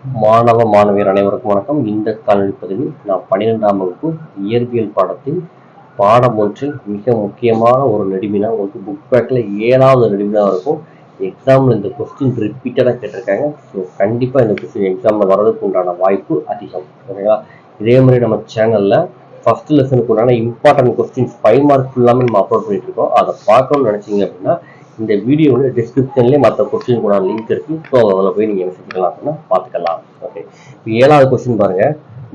மாணவ மாணவியர் அனைவருக்கும் வணக்கம். இந்த காணொலி பதிவில் நான் பன்னிரெண்டாம் வகுப்பு இயற்பியல் பாடத்தில் பாடம் ஒன்றில் மிக முக்கியமான ஒரு நெடுமினா. உங்களுக்கு புக் பேக்கில் ஏழாவது நெடுமினா இருக்கும். எக்ஸாமில் இந்த கொஸ்டின் ரிப்பீட்டடாக கேட்டிருக்காங்க. ஸோ கண்டிப்பாக இந்த கொஸ்டின் எக்ஸாமில் வர்றதுக்கு உண்டான வாய்ப்பு அதிகம். ஓகேங்களா இதே மாதிரி நம்ம சேனலில் ஃபர்ஸ்ட் லெசனுக்கு உண்டான இம்பார்ட்டன்ட் கொஸ்டின்ஸ் ஃபைவ் மார்க் ஃபுல்லாமே நம்ம அப்லோட் பண்ணிட்டு இருக்கோம். அதை பார்க்கணும்னு நினச்சிங்க அப்படின்னா இந்த வீடியோவில் டிஸ்கிரிப்ஷன்லேயே மற்ற கொஸ்டின் கூட லிங்க் இருக்கு. ஸோ அதில் போய் நீங்கள் என்ன செஞ்சுக்கலாம் அப்படின்னா பார்த்துக்கலாம். ஓகே இப்போ ஏழாவது கொஸ்டின் பாருங்க.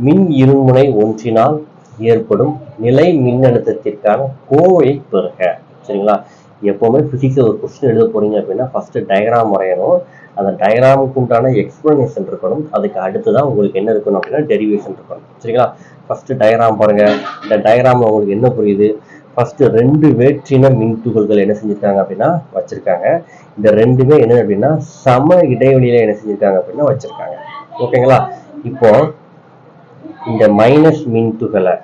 மின் இருமுனை ஒன்றினால் ஏற்படும் நிலை மின்னழுத்தத்திற்கான கோவையை பெறுக சரிங்களா? எப்போவுமே ஃபிசிக்ஸ் ஒரு கொஸ்டின் எழுத போறீங்க அப்படின்னா ஃபர்ஸ்ட் டயக்ராம் வரையணும். அந்த டயக்ராமுக்கு உண்டான எக்ஸ்பிளனேஷன் இருக்கணும். அதுக்கு அடுத்து தான் உங்களுக்கு என்ன இருக்கணும் அப்படின்னா டெரிவேஷன் இருக்கணும். சரிங்களா? ஃபர்ஸ்ட் டயக்ராம் பாருங்க. இந்த டயக்ராம்ல உங்களுக்கு என்ன புரியுது? ஃபஸ்ட்டு ரெண்டு வேற்றின மின் துகள்கள் என்ன செஞ்சுருக்காங்க அப்படின்னா வச்சுருக்காங்க. இந்த ரெண்டுமே என்ன அப்படின்னா சம இடைவெளியில் என்ன செஞ்சிருக்காங்க அப்படின்னா வச்சுருக்காங்க. ஓகேங்களா? இப்போ இந்த மைனஸ் மின் துகளை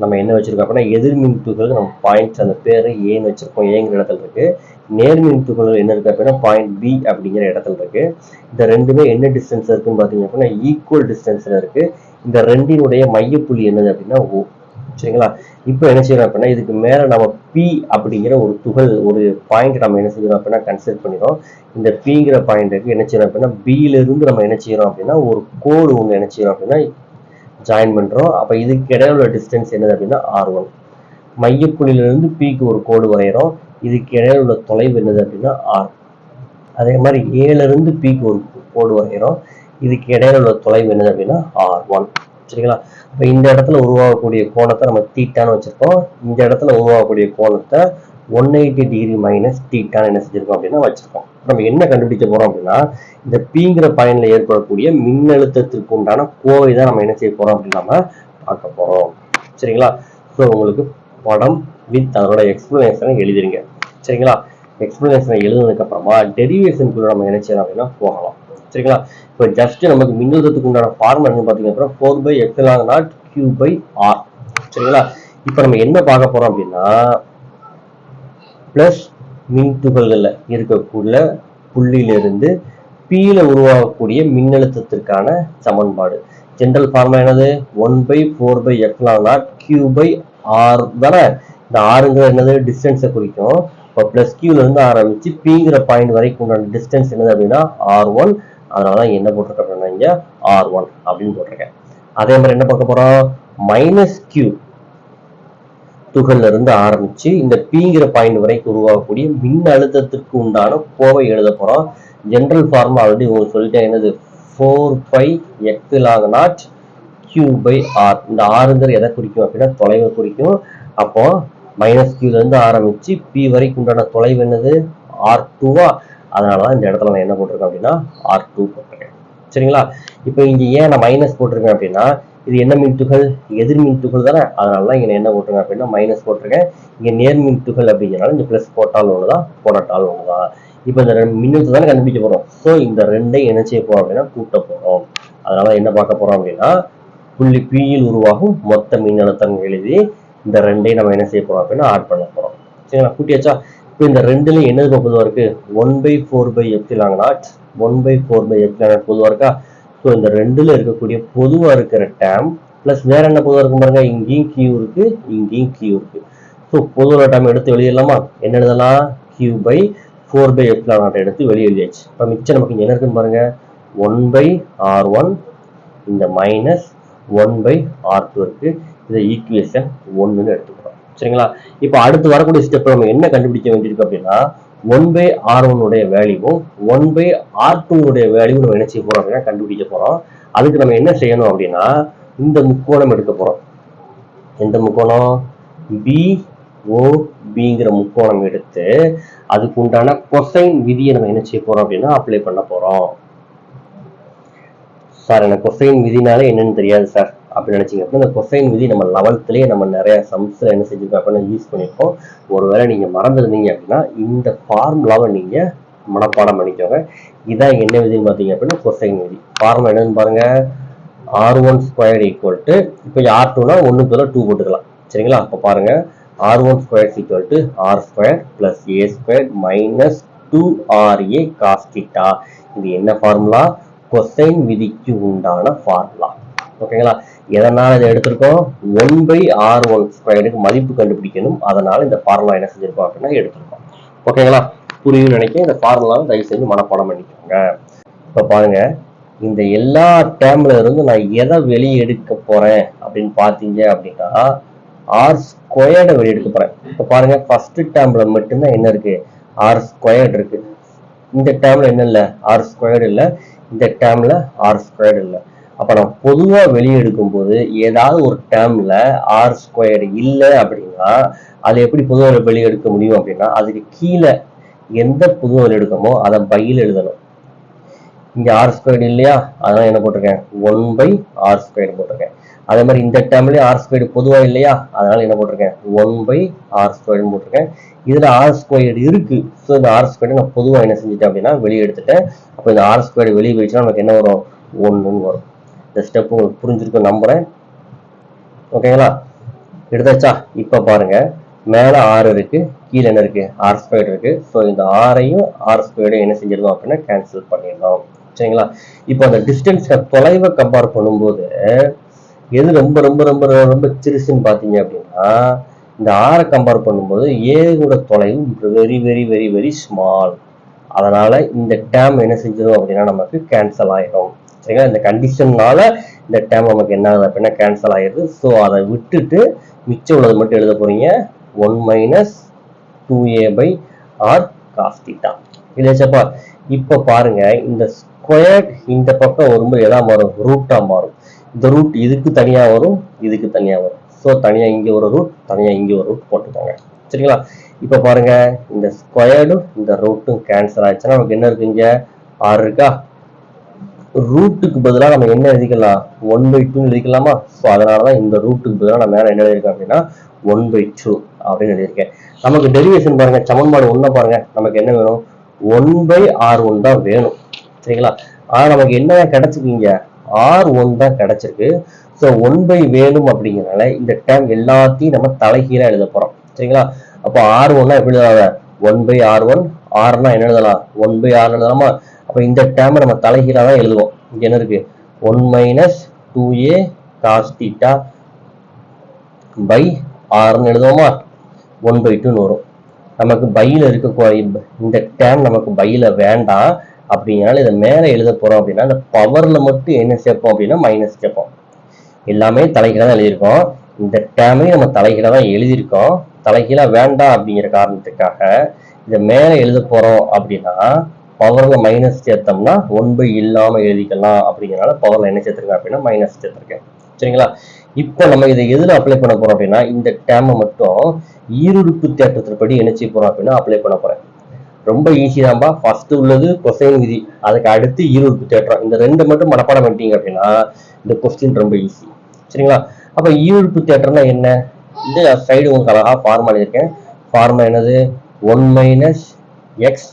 நம்ம என்ன வச்சுருக்கோம் அப்படின்னா எதிர் மின் துகள் நம்ம பாயிண்ட்ஸ் அந்த பேர் ஏன்னு வச்சுருக்கோம். ஏங்கிற இடத்துல இருக்கு. நேர் மின் துகள் என்ன இருக்குது அப்படின்னா பாயிண்ட் பி அப்படிங்கிற இடத்துல இருக்கு. இந்த ரெண்டுமே என்ன டிஸ்டன்ஸ் இருக்குன்னு பார்த்தீங்க அப்படின்னா ஈக்குவல் டிஸ்டன்ஸில் இருக்குது இந்த ரெண்டினுடைய மையப்புள்ளி என்னது அப்படின்னா ஓ சரிங்களா? இப்போ என்ன செய்யறோம் அப்படின்னா இதுக்கு மேல நம்ம பி அப்படிங்கிற ஒரு துகள் ஒரு பாயிண்ட் நம்ம என்ன செய்யறோம் அப்படின்னா கன்சிடர் பண்ணிடுறோம். இந்த பிங்கிற பாயிண்ட்டுக்கு என்ன செய்யறோம் அப்படின்னா பியில இருந்து நம்ம என்ன செய்யறோம் அப்படின்னா ஒரு கோடு ஒன்று என்ன செய்யறோம் அப்படின்னா ஜாயின் பண்றோம். அப்ப இதுக்கு இடையில உள்ள டிஸ்டன்ஸ் என்னது அப்படின்னா ஆர் ஒன் மையப்புள்ளியிலிருந்து பிக்கு ஒரு கோடு வரைகிறோம் இதுக்கு இடையில உள்ள தொலைவு என்னது அப்படின்னா ஆர் அதே மாதிரி ஏல இருந்து பிக்கு ஒரு கோடு வரைகிறோம் இதுக்கு இடையில உள்ள தொலைவு என்னது அப்படின்னா ஆர் ஒன் சரிங்களா? இப்போ இந்த இடத்துல உருவாகக்கூடிய கோணத்தை நம்ம தீட்டான்னு வச்சுருக்கோம். இந்த இடத்துல உருவாகக்கூடிய கோணத்தை ஒன் எயிட்டி டிகிரி மைனஸ் தீட்டான்னு என்ன செஞ்சிருக்கோம் அப்படின்னா வச்சிருக்கோம். நம்ம என்ன கண்டுபிடிக்க போறோம் அப்படின்னா இந்த பீங்கிற பயனில் ஏற்படக்கூடிய மின்னழுத்தத்திற்கு உண்டான கோவை தான் நம்ம என்ன செய்ய போறோம் அப்படின்னு நம்ம பார்க்க போறோம். சரிங்களா? ஸோ உங்களுக்கு படம் வித் அதோட எக்ஸ்பிளனேஷனை எழுதிருங்க. சரிங்களா? எக்ஸ்பிளனேஷனை எழுதுனதுக்கு அப்புறமா டெரிவேஷனுக்குள்ள நம்ம என்ன செய்யணும் அப்படின்னா போகலாம். சரிங்களா? இப்போ ஜஸ்ட் நமக்கு மின்னழுத்தத்துக்கு உண்டான ஃபார்முலா என்ன பார்த்தீங்க four pi epsilon naught q by r சரிங்களா? இப்போ நம்ம என்ன பார்க்க போகிறோம் அப்படின்னா ப்ளஸ் மின் துகள்களில் இருக்கக்கூடிய புள்ளியிலிருந்து பியில் உருவாகக்கூடிய மின்னழுத்தத்திற்கான சமன்பாடு. ஜென்ரல் ஃபார்முலா என்னது? One by four pi epsilon naught q by r தானே? இந்த ஆறுங்கிற என்னது? டிஸ்டன்ஸை குறிக்கும். இப்போ ப்ளஸ் கியூலேருந்து ஆரம்பித்து பிங்கிற பாயிண்ட் வரைக்கும் உண்டான டிஸ்டன்ஸ் என்னது அப்படின்னா ஆர் ஒன் அதனால தான் என்ன போட்டிருக்கேன் அப்படின்னா இங்க ஆர் ஒன் அப்படின்னு போட்டிருக்கேன். அதே மாதிரி என்ன பார்க்க போறோம்? மைனஸ் கியூ துகள்ல இருந்து ஆரம்பிச்சு இந்த பிங்கிற பாயிண்ட் வரைக்கும் உருவாகக்கூடிய மின் அழுத்தத்திற்கு உண்டான கோவை எழுத போறோம். ஜென்ரல் ஃபார்ம் ஆல்ரெடி உங்களுக்கு சொல்லிட்டேன். என்னது? Four pi epsilon naught q by r இந்த ஆறுங்கிற எதை குறிக்கும் அப்படின்னா தொலைவை குறிக்கும். அப்போ மைனஸ் கியூல இருந்து ஆரம்பிச்சு பி வரைக்கும் உண்டான தொலைவு என்னது? ஆர் டூவா அதனால தான் இந்த இடத்துல நான் என்ன போட்டிருக்கேன் அப்படின்னா ஆர் டூ போட்டிருக்கேன். சரிங்களா? இப்போ இங்க ஏன் நான் மைனஸ் போட்டிருக்கேன் அப்படின்னா இது என்ன மின்துகள் எதிர் மின்துகள் தானே. அதனால தான் இங்க என்ன போட்டிருக்கேன் அப்படின்னா மைனஸ் போட்டிருக்கேன். இங்க நேர் மின்துகள் அப்படிங்கிறனால இந்த ப்ளஸ் போட்டாலும் ஒண்ணுதான் ஒன்று ஒண்ணுதான். இப்போ இந்த ரெண்டு தானே கண்டுபிடிக்க போறோம். ஸோ இந்த ரெண்டையும் என்ன செய்ய போறோம் அப்படின்னா கூட்ட போறோம். அதனால என்ன பார்க்க போறோம் அப்படின்னா புள்ளி பியில் உருவாகும் மொத்த மின்னழுத்தம் எழுதி இந்த ரெண்டையும் நம்ம என்ன செய்ய போறோம் அப்படின்னா ஆட் பண்ண போறோம். சரிங்களா? கூட்டியாச்சா? இப்போ இந்த ரெண்டுலையும் என்னது பொதுவாக இருக்கு? One by four pi epsilon naught one by four pi epsilon naught பொதுவாக இருக்கா? ஸோ இந்த ரெண்டுல இருக்கக்கூடிய பொதுவாக இருக்கிற டேம் ப்ளஸ் வேற என்ன பொதுவாக இருக்கும் பாருங்க? இங்கேயும் கியூ இருக்கு இங்கேயும் கியூ இருக்கு. ஸோ பொதுவாக டேம் எடுத்து வெளியிடலாமா? என்ன எழுதலாம்? Q by four pi epsilon naught எடுத்து வெளியே எழுதியாச்சு. இப்போ மிச்சம் நமக்கு இங்கே என்ன இருக்குன்னு பாருங்க? ஒன் பை ஆர் ஒன் இந்த minus one by r two இருக்கு. இதை ஈக்குவேஷன் ஒன்றுன்னு எடுத்துக்கோங்க சரிங்களா? இப்போ அடுத்து வரக்கூடிய ஸ்டெப் நம்ம என்ன கண்டுபிடிக்க வேண்டியிருக்கு அப்படின்னா ஒன் பை ஆர் உடைய வேல்யூவும் ஒன் பை ஆர் டூனுடைய வேல்யூவும் நம்ம என்ன செய்ய போறோம் அப்படின்னா கண்டுபிடிக்க போறோம். அதுக்கு நம்ம என்ன செய்யணும் அப்படின்னா இந்த முக்கோணம் எடுக்க போறோம். எந்த முக்கோணம்? பி ஓ பிங்கிற முக்கோணம் எடுத்து அதுக்கு உண்டான கொசைன் விதியை நம்ம என்ன செய்ய போறோம் அப்படின்னா அப்ளை பண்ண போறோம். சார் எனக்கு கொசைன் விதினாலே என்னன்னு தெரியாது சார். அப்படி நினச்சிங்க. அப்படின்னா இந்த கொசைன் விதி நம்ம லெவல்த்துலேயே நம்ம நிறைய சம்ஸில் என்ன செஞ்சுருக்கோம்? அப்படின்னா யூஸ் பண்ணியிருக்கோம் ஒருவேளை நீங்கள் மறந்துருந்தீங்க அப்படின்னா இந்த ஃபார்முலாவை நீங்கள் மனப்பாடம் பண்ணிக்கோங்க. இதான் என்ன விதின்னு பார்த்தீங்க அப்படின்னா கொசைன் விதி. ஃபார்முலா என்னன்னு பாருங்க. R one square equal to இப்போ ஆர் டூனா ஒன்றுக்கு பதிலாக டூ போட்டுக்கலாம். சரிங்களா? அப்போ பாருங்க. R one square equal to r square plus a square minus two r a cos theta இது என்ன ஃபார்முலா கொசைன் விதிக்கு உண்டான ஃபார்முலா ஓகேங்களா? எதனால் இதை எடுத்திருக்கோம்? ஒன் பை ஆர் ஒன் ஸ்கொயருக்கு மதிப்பு கண்டுபிடிக்கணும். அதனால் இந்த ஃபார்முலா என்ன செஞ்சிருக்கோம் அப்படின்னா எடுத்திருக்கோம். ஓகேங்களா புரியும் நினைக்கிறேன். இந்த ஃபார்முலாவை தயவு செஞ்சு மனப்பாடம் பண்ணிக்கோங்க. இப்போ பாருங்க. இந்த எல்லா டேம்ல இருந்து நான் எதை வெளியே எடுக்க போறேன் அப்படின்னு பார்த்தீங்க அப்படின்னா ஆர் ஸ்கொயர்டை வெளியே எடுக்க போறேன். இப்போ பாருங்க. ஃபர்ஸ்ட் டேம்ல மட்டும்தான் என்ன இருக்கு? ஆர் ஸ்கொயர்டு இருக்கு. இந்த டேம்ல என்ன இல்லை? ஆர் ஸ்கொயர்டு இல்லை. இந்த டேம்ல ஆர் ஸ்கொயர்டு இல்லை. அப்போ நம்ம பொதுவாக வெளியே எடுக்கும்போது ஏதாவது ஒரு டேர்மில் ஆர் ஸ்கொயர்டு இல்லை அப்படின்னா அதை எப்படி பொதுவாக வெளியே எடுக்க முடியும் அப்படின்னா அதுக்கு கீழே எந்த பொதுவாக எடுக்கமோ அதை பையில் எழுதணும். இங்கே ஆர் ஸ்கொயர்டு இல்லையா? அதனால என்ன போட்டிருக்கேன்? ஒன் பை ஆர் ஸ்கொயர்டு போட்டிருக்கேன். அதே மாதிரி இந்த டேர்ம்லயே ஆர் ஸ்கொயர்டு பொதுவாக இல்லையா? அதனால என்ன போட்டிருக்கேன்? ஒன் பை ஆர் ஸ்கொயர்னு போட்டிருக்கேன். இதில் ஆர் ஸ்கொயர்டு இருக்குது ஸோ இந்த ஆர் ஸ்கொயர்டு நான் பொதுவாக என்ன செஞ்சுட்டேன் அப்படின்னா வெளியே எடுத்துட்டேன். அப்போ இந்த ஆர் ஸ்கொயர்டு வெளியே போயிடுச்சுன்னா நமக்கு என்ன வரும்? ஒன்றுன்னு வரும். இந்த ஸ்டெப் உங்களுக்கு புரிஞ்சிருக்கும் நம்புறேன். ஓகேங்களா எடுத்தாச்சா? இப்போ பாருங்க. மேல ஆறு இருக்கு கீழே என்ன இருக்கு? ஆர் ஸ்கொயர் இருக்கு. ஸோ இந்த ஆரையும் ஆர் ஸ்கொயர்டையும் என்ன செஞ்சிருந்தோம் அப்படின்னா கேன்சல் பண்ணிடலாம் சரிங்களா? இப்போ அந்த டிஸ்டன்ஸ் தொலைவை கம்பேர் பண்ணும்போது எது ரொம்ப ரொம்ப ரொம்ப ரொம்ப சிறுசுன்னு பார்த்தீங்க அப்படின்னா இந்த ஆரை கம்பேர் பண்ணும்போது ஏகோட தொலைவு very very very very small அதனால இந்த டேம் என்ன செஞ்சிடும் அப்படின்னா நமக்கு கேன்சல் ஆயிடும். சரிங்களா? இந்த கண்டிஷன்னால இந்த டேம் நமக்கு என்ன ஆகுது அப்படின்னா கேன்சல் ஆயிடுது. ஸோ அதை விட்டுட்டு மிச்சம் உள்ளது மட்டும் எழுத போறீங்க. One minus two a by r cos theta இல்லையாச்சப்பா இப்போ பாருங்க இந்த ஸ்கொயர் இந்த பக்கம் வரும்போது எதா மாறும்? ரூட்டா மாறும். இந்த ரூட் இதுக்கு தனியா வரும் இதுக்கு தனியா வரும். ஸோ தனியா இங்கே ஒரு ரூட் தனியா இங்கே ஒரு ரூட் போட்டுக்கோங்க. சரிங்களா? இப்போ பாருங்க இந்த ஸ்கொயர்டும் இந்த ரூட்டும் கேன்சல் ஆயிடுச்சுன்னா நமக்கு என்ன இருக்கு இங்க? ஆறு இருக்கா? ரூட்டுக்கு பதிலாக நம்ம என்ன எழுதிக்கலாம்? ஒன் பை டூ எழுதிக்கலாமா? ஸோ அதனால தான் இந்த ரூட்டுக்கு பதிலாக நான் மேலே என்ன எழுதியிருக்கேன் அப்படின்னா ஒன் பை டூ அப்படின்னு எழுதியிருக்கேன். நமக்கு டெரிவேஷன் பாருங்க சமன்பாடு ஒன்றை பாருங்க. நமக்கு என்ன வேணும்? ஒன் பை ஆர் ஒன் தான் வேணும். சரிங்களா? ஆனால் நமக்கு என்ன கிடைச்சிருக்கீங்க? ஆர் ஒன் தான் கிடைச்சிருக்கு. ஸோ ஒன் பை வேணும் அப்படிங்கிறனால இந்த டேம் எல்லாத்தையும் நம்ம தலைகீழாக எழுத போகிறோம் சரிங்களா? அப்போ ஆர் ஒன்னா எப்படி எழுதலாம் ஒன் பை ஆர் ஒன் ஆர்னா என்ன எழுதலாம்? ஒன் பை ஆர் எழுதலாமா? அப்போ இந்த டேமை நம்ம தலைகீழாக தான் எழுதுவோம். இங்கே என்ன இருக்கு? One minus two A cos theta by ஆர்னு எழுதுவோமா? ஒன் பை டூன்னு வரும். நமக்கு பையில் இருக்க இந்த டேம் நமக்கு பையில் வேண்டாம். அப்படிங்கனால இதை மேலே எழுத போகிறோம் அப்படின்னா இந்த பவரில் மட்டும் என்ன சேர்ப்போம் அப்படின்னா மைனஸ் சேர்ப்போம். எல்லாமே தலைகீழாக தான் எழுதியிருக்கோம். இந்த டேமையும் நம்ம தலைகீழாக தான் எழுதியிருக்கோம். தலைகீழாக வேண்டாம் அப்படிங்கிற காரணத்துக்காக இதை மேலே எழுத போறோம் அப்படின்னா பவர்ல மைனஸ் சேர்த்தோம்னா ஒன் பை இல்லாம எழுதிக்கலாம் அப்படிங்கிறனால பவர்ல என்ன சேர்த்திருக்கேன் அப்படின்னா மைனஸ் சேர்த்திருக்கேன். சரிங்களா? இப்போ நம்ம இதை எதுல அப்ளை பண்ண போறோம் அப்படின்னா இந்த டேமை மட்டும் ஈருறுப்பு தேற்றத்தின்படி என்ன செய்ய போறோம் அப்படின்னா அப்ளை பண்ண போறேன். ரொம்ப ஈஸி தான்பா. ஃபர்ஸ்ட் உள்ளது கொசைன் விதி. அதுக்கு அடுத்து ஈருறுப்பு தேற்றம். இந்த ரெண்டு மட்டும் மனப்பாடம் பண்ணிட்டீங்க அப்படின்னா இந்த கொஸ்டின் ரொம்ப ஈஸி சரிங்களா? அப்ப ஈருறுப்பு தேற்றம்னா என்ன? இந்த சைடு உங்களுக்கு அழகா ஃபார்மா இருக்கேன் ஃபார்மா என்னது? One minus x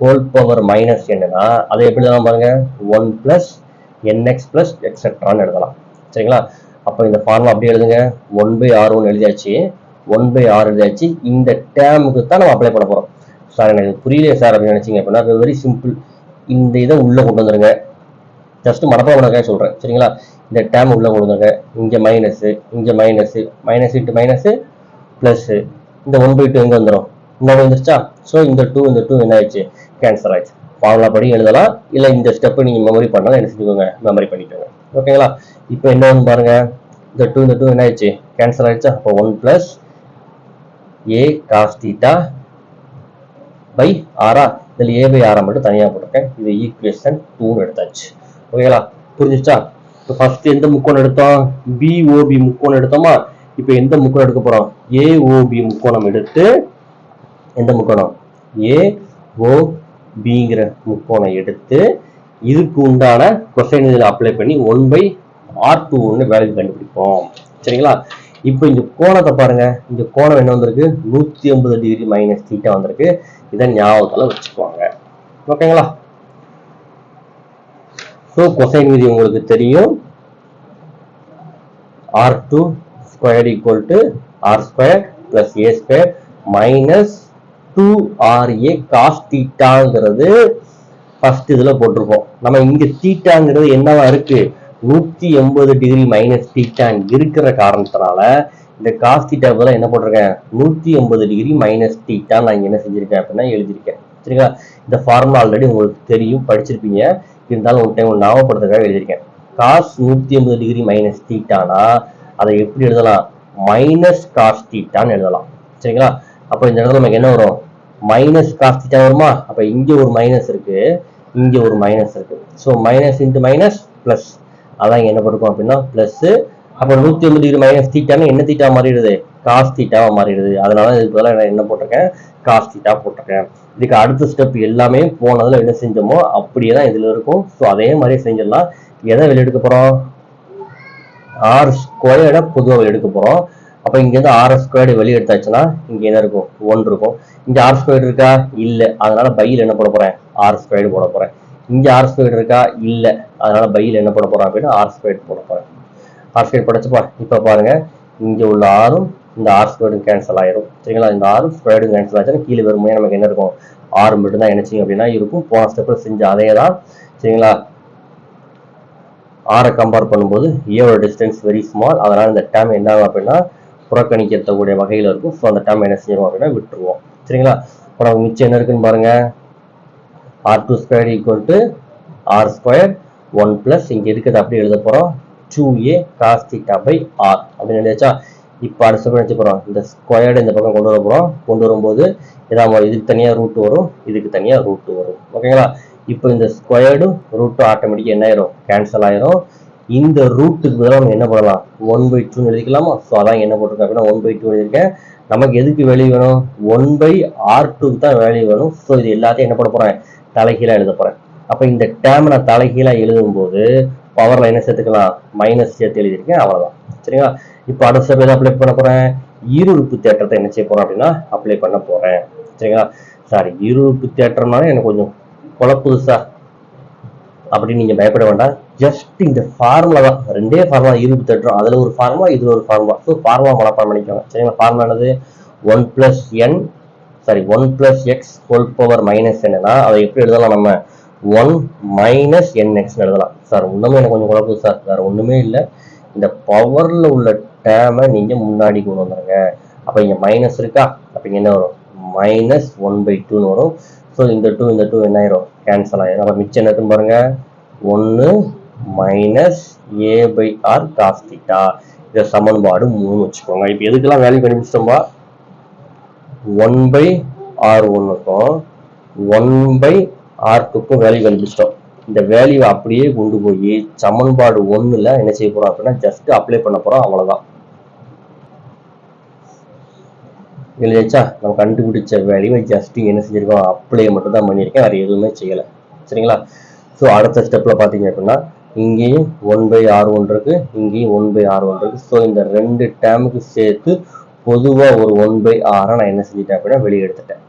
whole power minus என்னன்னா அதை எப்படி எழுதலாம் பாருங்க? One plus n x plus எக்ஸெட்ரான்னு எழுதலாம். சரிங்களா? அப்போ இந்த ஃபார்முலா அப்படியே எழுதுங்க. ஒன் பை ஆர் ஒன்று எழுதியாச்சு. ஒன் பை ஆர் எழுதியாச்சு. இந்த டேமுக்கு தான் நம்ம அப்ளை பண்ண போகிறோம் சார் எனக்கு புரியலையே சார் அப்படின்னு நினச்சிங்க அப்படின்னா வெரி சிம்பிள் இந்த இதை உள்ளே கொண்டு வந்துருங்க. ஜஸ்ட் மடப்பா உனக்காக சொல்கிறேன் சரிங்களா? இந்த டேம் உள்ளே கொண்டு வந்துருங்க. இங்கே மைனஸு இங்கே minus minus into minus plus இந்த ஒன் பை டூ எங்கே வந்துடும் இன்னொன்று வந்துருச்சா? ஸோ இந்த டூ இந்த டூ என்ன ஆயிடுச்சு கேன்சர் ஆயிடுச்சு. ஃபார்முலா படி எழுதலாம். இல்லை இந்த ஸ்டெப்பை நீங்கள் மெமரி பண்ணலாம். என்ன செஞ்சுக்கோங்க? மெமரி பண்ணிக்கோங்க. ஓகேங்களா இப்போ என்ன வந்து பாருங்க. இந்த டூ இந்த டூ என்ன ஆயிடுச்சு கேன்சல் ஆயிடுச்சா? அப்போ one plus a cos theta by ஆரா இதில் ஏ பை ஆரா மட்டும் தனியாக போட்டிருக்கேன். இது ஈக்குவேஷன் டூன்னு எடுத்தாச்சு. ஓகேங்களா புரிஞ்சுச்சா இப்போ ஃபர்ஸ்ட் எந்த முக்கோணம் எடுத்தோம்? பிஓபி முக்கோணம் எடுத்தோமா? இப்போ எந்த முக்கோணம் எடுக்க போகிறோம் ஏஓபி முக்கோணம் எடுத்து எந்த முக்கோணம் ஏ ஓ பிங்கிற முக்கோணம் எடுத்து இதுக்கு உண்டான கொசைன் இதில் அப்ளை பண்ணி ஒன் பை ஆர் டூ ஒன்று வேல்யூ கண்டுபிடிப்போம். சரிங்களா? இப்போ இந்த கோணத்தை பாருங்க. இந்த கோணம் என்ன வந்திருக்கு? நூற்றி ஐம்பது டிகிரி மைனஸ் தீட்டா வந்திருக்கு. இதை ஞாபகத்தில் வச்சுக்குவாங்க ஓகேங்களா? ஸோ கொசைன் விதி உங்களுக்கு தெரியும். R two square equal to r square plus a square minus two r a cos தீட்டாங்கிறது first இதில் போட்டிருக்கோம் நம்ம இங்கே தீட்டாங்கிறது என்னவா இருக்கு? நூற்றி எண்பது டிகிரி மைனஸ் தீட்டா இருக்கிற காரணத்தினால இந்த காஸ் தீட்டா பதிலா என்ன போட்டிருக்கேன்? நூற்றி எண்பது டிகிரி மைனஸ் தீட்டா நான் இங்கே என்ன செஞ்சுருக்கேன் அப்படின்னா எழுதியிருக்கேன். சரிங்களா? இந்த ஃபார்முலா ஆல்ரெடி உங்களுக்கு தெரியும் படிச்சிருப்பீங்க. இருந்தாலும் ஒரு டைம் ஞாபகப்படுத்துறதுக்காக எழுதியிருக்கேன். காஸ் நூற்றி எண்பது டிகிரி மைனஸ் தீட்டானா அதை எப்படி எழுதலாம்? மைனஸ் காஸ் தீட்டான்னு எழுதலாம். சரிங்களா? அப்போ இந்த இடத்துல நமக்கு என்ன வரும்? மைனஸ் காஸ் தீட்டா வருமா? அப்ப இங்க ஒரு மைனஸ் இருக்கு இங்க ஒரு மைனஸ் இருக்கு. So minus into minus plus அதான் என்ன படுக்கும் அப்படின்னா பிளஸ் அப்போ நூத்தி ஐம்பது டிகிரி மைனஸ் தீட்டான்னு என்ன தீட்டா மாறிடுது? காஸ் தீட்டாவா மாறிடுது. அதனால இதுக்கு பதிலாக நான் என்ன போட்டிருக்கேன்? காஸ் தீட்டா போட்டிருக்கேன். இதுக்கு அடுத்த ஸ்டெப் எல்லாமே போனதுல என்ன செஞ்சோமோ அப்படியே தான் இதுல இருக்கும். ஸோ அதே மாதிரியே செஞ்சிடலாம். எதை வெளியெடுக்க போறோம்? ஆர் ஸ்கொயர்டை பொதுவாக எடுக்க போறோம். அப்போ இங்கேருந்து ஆர் ஸ்கொயர்டு வெளியே எடுத்தாச்சுன்னா இங்கே என்ன இருக்கும்? ஒன் இருக்கும். இங்க ஆர் ஸ்கொயர்டு இருக்கா? இல்லை. அதனால பையில் என்ன போட போறேன்? ஆர் ஸ்கொயர்டு போட போறேன். இங்கே ஆர் ஸ்கொயர்டு இருக்கா? இல்லை. அதனால பையில் என்ன போட போறேன் அப்படின்னா ஆர் ஸ்கொயர்டு போட போறேன். ஆர் ஸ்கொயர் படைச்சுப்பா. இப்போ பாருங்க. இங்கே உள்ள ஆறும் இந்த ஆர் ஸ்கொயர்டும் கேன்சல் ஆயிரும். சரிங்களா? இந்த ஆறும் ஸ்கொயர்டும் கேன்சல் ஆச்சுன்னா கீழே வரும்போது நமக்கு என்ன இருக்கும்? ஆறு மட்டும் தான் அப்படின்னா இருக்கும். போன ஸ்டெப்பில் செஞ்ச அதே தான் சரிங்களா ஆரை கம்பேர் பண்ணும்போது ஏவோட டிஸ்டன்ஸ் வெரி ஸ்மால் அதனால் இந்த டேம் என்ன ஆகும் அப்படின்னா புறக்கணிக்கக்கூடிய வகையில் இருக்கும். ஸோ அந்த டேம் என்ன செய்வோம் அப்படின்னா விட்டுருவோம். சரிங்களா? அப்புறம் மிச்சம் என்ன இருக்குன்னு பாருங்க. R two square equal to r square one plus இங்கே இருக்கிறது அப்படி எழுத போகிறோம் two a cos theta by r அப்படின்னு எழுதியாச்சா? இப்போ அடுத்த ஸ்டெப் போகிறோம் இந்த ஸ்கொயர்டு இந்த பக்கம் கொண்டு வர போகிறோம் கொண்டு வரும்போது இதான் இதுக்கு தனியாக ரூட் வரும் இதுக்கு தனியாக ரூட் வரும். ஓகேங்களா? இப்போ இந்த ஸ்கொயர்டும் ரூட்டும் ஆட்டோமேட்டிக்காக என்ன ஆயிரும்? கேன்சல் ஆயிரும். இந்த ரூட்டுக்கு பதிலாக நம்ம என்ன பண்ணலாம்? ஒன் பை டூன்னு எழுதிக்கலாமா? ஸோ அதான் என்ன போட்டிருக்கேன் அப்படின்னா ஒன் பை டூ எழுதியிருக்கேன். நமக்கு எதுக்கு வேல்யூ வேணும்? ஒன் பை ஆர் டூக்கு தான் வேல்யூ வேணும். ஸோ இது எல்லாத்தையும் என்ன பண்ண போகிறேன் தலைகீழாக எழுத போகிறேன் அப்போ இந்த டேம் நான் தலைகீழாக எழுதும்போது பவரில் என்ன சேர்த்துக்கலாம். மைனஸ் சேர்த்து எழுதியிருக்கேன். அவ்வளோதான் சரிங்களா? இப்போ அடுத்த ஸ்டெப் எதை அப்ளை பண்ண போகிறேன் ஈருறுப்பு தேட்டத்தை என்ன செய்ய போறேன் அப்படின்னா அப்ளை பண்ண போகிறேன் சரிங்களா? சாரி ஈருறுப்பு தேற்றம்னாலே எனக்கு கொஞ்சம் குழப்புது சார் அப்படின்னு நீங்க பயப்பட வேண்டாம். ஜஸ்ட் இந்த ஃபார்முலா தான். ரெண்டே ஃபார்முலா இருபத்தி தேற்றோம் அதுல ஒரு ஃபார்முலா இதுல ஒரு ஃபார்முலா ஸோ ஃபார்முலா மனப்பாடம் பண்ணிக்கோங்க. சரிங்களா? ஃபார்முலா என்னது? One plus n sorry one plus x whole power minus என்னன்னா அதை எப்படி எழுதலாம் நம்ம? ஒன் மைனஸ் என் எக்ஸ் எழுதலாம். சார் ஒண்ணுமே எனக்கு கொஞ்சம் குழப்பம் சார் வேற ஒண்ணுமே இல்லை. இந்த பவர்ல உள்ள டேமை நீங்க முன்னாடி கொண்டு வந்துருங்க. அப்ப இங்க மைனஸ் இருக்கா? அப்ப இங்க என்ன வரும்? மைனஸ் ஒன் பை டூன்னு வரும். ஸோ இந்த டூ இந்த டூ என்ன ஆயிரும்? கேன்சல் ஆயிரும். அப்போ மிச்சம் என்ன பாருங்கள் பாருங்க. ஒன்று minus a by r cos theta இதை சமன்பாடு மூணு வச்சுக்கோங்க. இப்போ எதுக்கெல்லாம் வேல்யூ கண்டுபிடிச்சிட்டோம்பா? ஒன் பை ஆர் ஒன்னுக்கும் ஒன் பை ஆர் டூக்கும் வேல்யூ கண்டுபிடிச்சிட்டோம். இந்த வேல்யூ அப்படியே கொண்டு போய் சமன்பாடு ஒன்றில் என்ன செய்ய போறோம் அப்படின்னா ஜஸ்ட் அப்ளை பண்ண போகிறோம் அவ்வளோதான் எழுதியாச்சா நம்ம கண்டுபிடிச்ச வேல்யூவை ஜஸ்ட் என்ன செஞ்சுருக்கோம்? அப்ளை மட்டும் தான் பண்ணியிருக்கேன். வேறு எதுவுமே செய்யலை. சரிங்களா? ஸோ அடுத்த ஸ்டெப்பில் பார்த்தீங்க அப்படின்னா இங்கேயும் ஒன் பை ஆர் ஒன் இருக்குது இங்கேயும் ஒன் பை ஆர் ஒன் இருக்குது ஸோ இந்த ரெண்டு டேமுக்கு சேர்த்து பொதுவாக ஒரு ஒன் பை ஆரை நான் என்ன செஞ்சிட்டேன் அப்படின்னா வெளியே எடுத்துட்டேன்.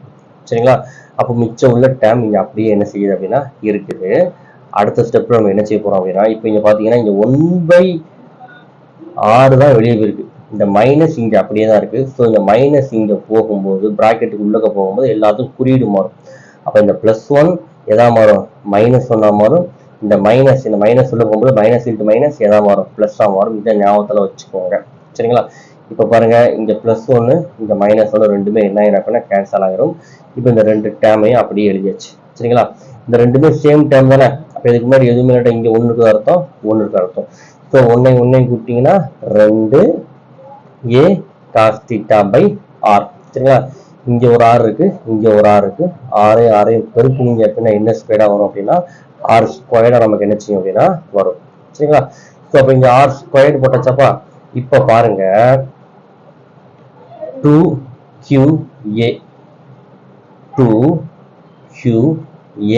சரிங்களா? அப்போ மிச்சம் உள்ள டேம் இங்கே அப்படியே என்ன செய்யுது அப்படின்னா இருக்குது. அடுத்த ஸ்டெப்பில் நம்ம என்ன செய்ய போகிறோம் அப்படின்னா இப்போ இங்கே பார்த்தீங்கன்னா இங்கே ஒன் பை ஆறு தான் வெளியே போயிருக்கு. இந்த மைனஸ் இங்கே அப்படியே தான் இருக்குது ஸோ இந்த மைனஸ் இங்கே போகும்போது ப்ராக்கெட்டுக்கு உள்ளக்க போகும்போது எல்லாத்துக்கும் குறியீடு மாறும். அப்போ இந்த ப்ளஸ் ஒன் எதா மாறும்? மைனஸ் ஒன்னாக மாறும். இந்த மைனஸ் இந்த மைனஸ் உள்ள போகும்போது மைனஸ் இன்ட்டு மைனஸ் எதா மாறும்? ப்ளஸ்ஸாக மாறும். இதை ஞாபகத்தில் வச்சுக்கோங்க. சரிங்களா? இப்போ பாருங்க இங்கே ப்ளஸ் ஒன்று இந்த மைனஸ் ஒன்று ரெண்டுமே என்ன ஆயிரும் அப்படின்னா கேன்சல் ஆகிடும் இப்போ இந்த ரெண்டு டேமையும் அப்படியே எழுதியாச்சு. சரிங்களா? இந்த ரெண்டுமே சேம் டேம் தானே? அப்போ இதுக்கு முன்னாடி எதுவுமே இல்லை இங்கே ஒன்றுக்கு அர்த்தம் ஒன்றுக்கு அர்த்தம். ஸோ ஒன்றையும் ஒன்றையும் கூட்டிங்கன்னா ரெண்டு a cos theta by r சரிங்களா? இங்க ஒரு ஆறு இருக்கு இங்க ஒரு ஆறு இருக்கு. ஆறே ஆறையும் பெருக்குனீங்க அப்படின்னா என்ன ஸ்கொயர்டா வரும் அப்படின்னா ஆர் ஸ்கொயர்டா நமக்கு என்ன செய்யும் அப்படின்னா வரும். சரிங்களா? ஸோ அப்போ இங்க ஆர் ஸ்கொயர்டு போட்டாச்சாப்பா? இப்போ பாருங்க. Two q a two q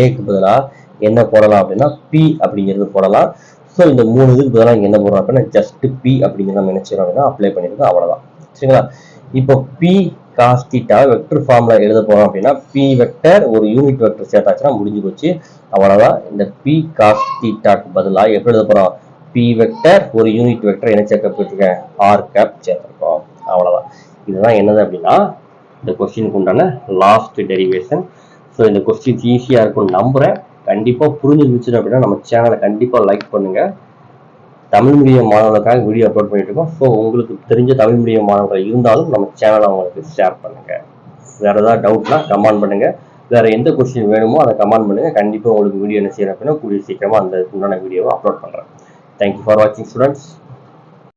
ஏக்கு பதிலாக என்ன போடலாம் அப்படின்னா பி அப்படிங்கிறது போடலாம். ஸோ இந்த மூணு இதுக்கு பதிலாக இங்க என்ன போடுறோம் அப்படின்னா ஜஸ்ட் பி அப்படிங்கிறத நம்ம நினைச்சிடும் அப்படின்னா அப்ளை பண்ணியிருக்கோம் அவ்வளவுதான். சரிங்களா? இப்போ பி காஸ் தீட்டா வெக்டர் ஃபார்ம்ல எழுத போறோம் அப்படின்னா பி வெக்டர் ஒரு யூனிட் வெக்டர் சேர்த்தாச்சுன்னா முடிஞ்சு போச்சு. அவ்வளவுதான். இந்த பி காஸ் தீட்டாக்கு பதிலாக எப்படி எழுத போகிறோம் பி வெக்டர் ஒரு யூனிட் வெக்டர் என்ன சேர்க்கப்பட்டிருக்கேன் ஆர் கேப் சேர்த்துருக்கோம். அவ்வளவுதான். இதுதான் என்னது அப்படின்னா இந்த கொஸ்டினுக்கு உண்டான லாஸ்ட் டெரிவேஷன் ஸோ இந்த கொஸ்டின்ஸ் ஈஸியாக இருக்கும்னு நம்புறேன். கண்டிப்பாக புரிஞ்சிருந்துச்சு அப்படின்னா நம்ம சேனலை கண்டிப்பாக லைக் பண்ணுங்கள் தமிழ் மீடியம் மாணவர்களுக்காக வீடியோ அப்லோட் பண்ணிட்டு இருக்கோம். ஸோ உங்களுக்கு தெரிஞ்ச தமிழ் மீடியம் மாணவர்கள் இருந்தாலும் நம்ம சேனலை அவங்களுக்கு ஷேர் பண்ணுங்கள் வேறு ஏதாவது டவுட்னா கமெண்ட் பண்ணுங்கள் வேறு எந்த கொஸ்டின் வேணுமோ அதை கமெண்ட் பண்ணுங்கள் கண்டிப்பாக உங்களுக்கு வீடியோ என்ன செய்யணும் அப்படின்னா கூடிய சீக்கிரமாக அந்த உண்டான வீடியோவை அப்லோட் பண்ணுறேன் தேங்க்யூ ஃபார் வாட்சிங் ஸ்டூடெண்ட்ஸ்